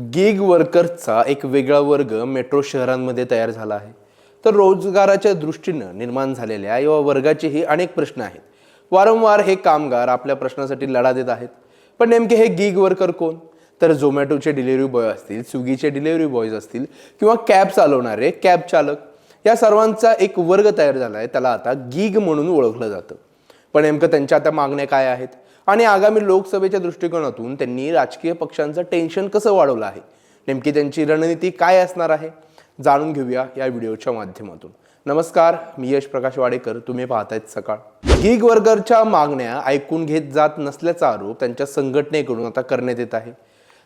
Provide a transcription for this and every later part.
Gig वर्कर्सचा एक वेगळा वर्ग मेट्रो शहरांमध्ये तयार झाला आहे. तर रोजगाराच्या दृष्टीनं निर्माण झालेल्या या वर्गाचेही अनेक प्रश्न आहेत. वारंवार हे कामगार आपल्या प्रश्नासाठी लढा देत आहेत. पण नेमके हे गिग वर्कर कोण? तर झोमॅटोचे डिलिव्हरी बॉय असतील स्विगीचे डिलिव्हरी बॉयज असतील किंवा कॅब चालवणारे कॅब चालक या सर्वांचा एक वर्ग तयार झाला आहे. त्याला आता गिग म्हणून ओळखलं जातं. पण नेमकं त्यांच्या आता मागण्या काय आहेत? आणि आगामी लोकसभेच्या दृष्टिकोनातून त्यांनी राजकीय पक्षांचं टेन्शन कसं वाढवलं आहे? नेमकी त्यांची रणनीती काय असणार आहे? जाणून घेऊया या व्हिडिओच्या माध्यमातून. नमस्कार मी यश प्रकाश वाडेकर. तुम्ही पाहतायत सकाळ. गिग वर्गरच्या मागण्या ऐकून घेत जात नसल्याचा आरोप त्यांच्या संघटनेकडून आता करण्यात येत आहे.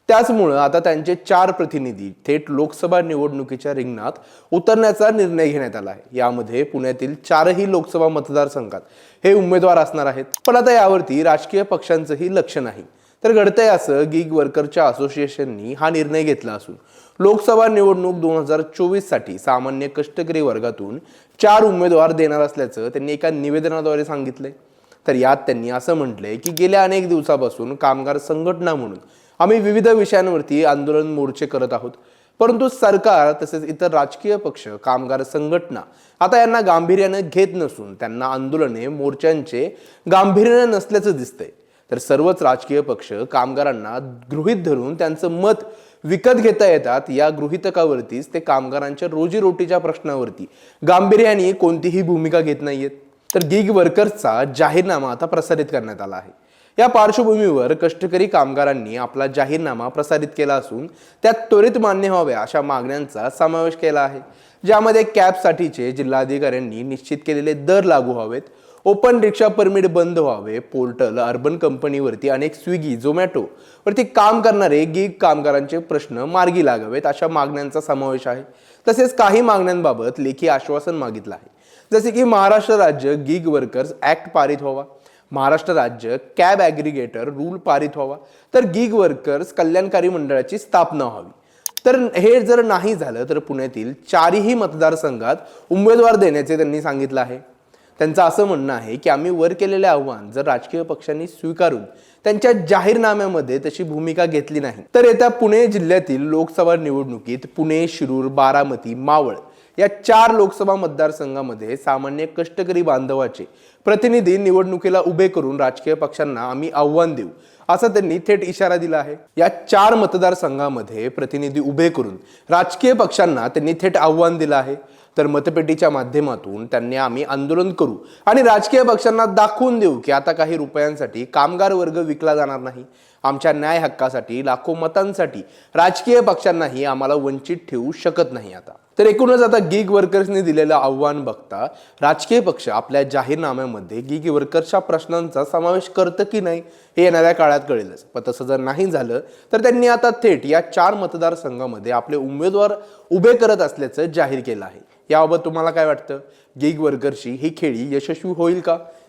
त्याचमुळं आता त्यांचे चार प्रतिनिधी थेट लोकसभा निवडणुकीच्या रिंगणात उतरण्याचा निर्णय घेण्यात आला आहे. यामध्ये पुण्यातील चारही लोकसभा मतदारसंघात हे उमेदवार असणार आहेत. पण आता यावरती राजकीय पक्षांचंही लक्ष नाही. तर घडतंय असं गिग वर्करच्या असोसिएशननी हा निर्णय घेतला असून लोकसभा निवडणूक दोन हजार चोवीससाठी सामान्य कष्टकरी वर्गातून चार उमेदवार देणार असल्याचं त्यांनी एका निवेदनाद्वारे सांगितलंय. तर यात त्यांनी असं म्हटलंय की गेल्या अनेक दिवसापासून कामगार संघटना म्हणून आम्ही विविध विषयांवरती आंदोलन मोर्चे करत आहोत. परंतु सरकार तसेच इतर राजकीय पक्ष कामगार संघटना आता यांना गांभीर्यानं घेत नसून त्यांना आंदोलने मोर्चांचे गांभीर्यानं नसल्याचं दिसतंय. तर सर्वच राजकीय पक्ष कामगारांना गृहीत धरून त्यांचं मत विकत घेता येतात. या गृहितकावरतीच ते कामगारांच्या रोजीरोटीच्या प्रश्नावरती गांभीर्याने कोणतीही भूमिका घेत नाहीयेत. तर गिग वर्कर्सचा जाहीरनामा आता प्रसारित करण्यात आला आहे. या पार्श्वभूमीवर कष्टकरी कामगारांनी आपला जाहीरनामा प्रसारित केला असून त्यात त्वरित मान्य व्हाव्या अशा मागण्यांचा समावेश केला आहे. ज्यामध्ये कॅबसाठीचे जिल्हाधिकाऱ्यांनी निश्चित केलेले दर लागू व्हावेत ओपन रिक्षा परमिट बंद व्हावे पोर्टल अर्बन कंपनीवरती अनेक स्विगी झोमॅटो वरती काम करणारे गिग कामगारांचे प्रश्न मार्गी लागावेत अशा मागण्यांचा समावेश आहे. तसेच काही मागण्यांबाबत लेखी आश्वासन मागितलं आहे. जसे की महाराष्ट्र राज्य गिग वर्कर्स ॲक्ट पारित व्हावा. महाराष्ट्र राज्य कॅब ॲग्रिगेटर रूल पारित व्हावा. तर गिग वर्कर्स कल्याणकारी मंडळाची स्थापना व्हावी. तर हे जर नाही झालं तर पुण्यातील चारही मतदारसंघात उमेदवार देण्याचे त्यांनी सांगितलं आहे. त्यांचं असं म्हणणं आहे की आम्ही वर केलेले आव्हान जर राजकीय पक्षांनी स्वीकारून त्यांच्या जाहीरनाम्यामध्ये तशी भूमिका घेतली नाही तर येत्या पुणे जिल्ह्यातील लोकसभा निवडणुकीत पुणे शिरूर बारामती मावळ या चार लोकसभा मतदारसंघामध्ये सामान्य कष्टकरी बांधवाचे प्रतिनिधी निवडणुकीला उभे करून राजकीय पक्षांना आम्ही आव्हान देऊ असा त्यांनी थेट इशारा दिला आहे. या चार मतदारसंघामध्ये प्रतिनिधी उभे करून राजकीय पक्षांना त्यांनी थेट आव्हान दिलं आहे. तर मतपेटीच्या माध्यमातून त्यांनी आम्ही आंदोलन करू आणि राजकीय पक्षांना दाखवून देऊ की आता काही रुपयांसाठी कामगार वर्ग विकला जाणार नाही. आमच्या न्याय हक्कासाठी लाखो मतांसाठी राजकीय पक्षांनाही आम्हाला वंचित ठेवू शकत नाही आता. तर एकूणच आता गिग वर्कर्सनी दिलेलं आव्हान बघता राजकीय पक्ष आपल्या जाहीरनाम्यामध्ये गिग वर्कर्सच्या प्रश्नांचा समावेश करतं की नाही हे येणाऱ्या काळात कळेलच. पण तसं जर नाही झालं तर त्यांनी आता थेट या चार मतदारसंघामध्ये आपले उमेदवार उभे करत असल्याचं जाहीर केलं आहे. याबाबत तुम्हाला काय वाटतं? गिग वर्कर्सची ही खेळी यशस्वी होईल का?